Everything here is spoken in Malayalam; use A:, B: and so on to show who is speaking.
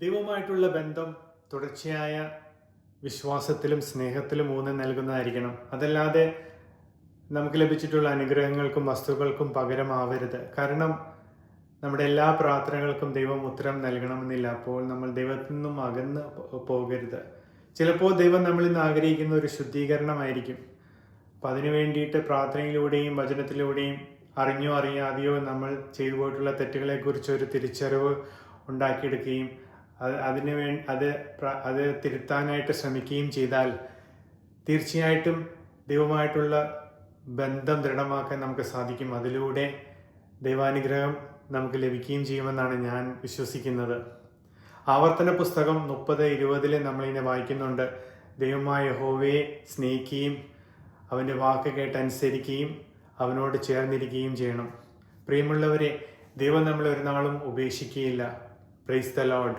A: ദൈവവുമായിട്ടുള്ള ബന്ധം തുടർച്ചയായ വിശ്വാസത്തിലും സ്നേഹത്തിലും ഊന്നൽ നൽകുന്നതായിരിക്കണം. അതല്ലാതെ നമുക്ക് ലഭിച്ചിട്ടുള്ള അനുഗ്രഹങ്ങൾക്കും വസ്തുക്കൾക്കും പകരമാവരുത്. കാരണം നമ്മുടെ എല്ലാ പ്രാർത്ഥനകൾക്കും ദൈവം ഉത്തരം നൽകണമെന്നില്ല. അപ്പോൾ നമ്മൾ ദൈവത്തിൽ നിന്നും അകന്ന് പോകരുത്. ചിലപ്പോൾ ദൈവം നമ്മളിൽ നിന്ന് ആഗ്രഹിക്കുന്ന ഒരു ശുദ്ധീകരണമായിരിക്കും. അപ്പം അതിനു വേണ്ടിയിട്ട് പ്രാർത്ഥനയിലൂടെയും വചനത്തിലൂടെയും അറിഞ്ഞോ അറിയാതെയോ നമ്മൾ ചെയ്തു പോയിട്ടുള്ള തെറ്റുകളെക്കുറിച്ച് ഒരു തിരിച്ചറിവ് ഉണ്ടാക്കിയെടുക്കുകയും അത് അതിന് വേ അത് അത് തിരുത്താനായിട്ട് ശ്രമിക്കുകയും ചെയ്താൽ തീർച്ചയായിട്ടും ദൈവമായിട്ടുള്ള ബന്ധം ദൃഢമാക്കാൻ നമുക്ക് സാധിക്കും. അതിലൂടെ ദൈവാനുഗ്രഹം നമുക്ക് ലഭിക്കുകയും ചെയ്യുമെന്നാണ് ഞാൻ വിശ്വസിക്കുന്നത്. ആവർത്തന പുസ്തകം മുപ്പത് ഇരുപതിൽ നമ്മളിങ്ങനെ വായിക്കുന്നുണ്ട്. ദൈവമായ യഹോവയെ സ്നേഹിക്കുകയും അവന്റെ വാക്ക് കേട്ട് അനുസരിക്കുകയും അവനോട് ചേർന്നിരിക്കുകയും ചെയ്യണം. പ്രിയമുള്ളവരെ ദൈവം നമ്മളെ ഒരു നാളും ഉപേക്ഷിക്കുകയില്ല. Praise the load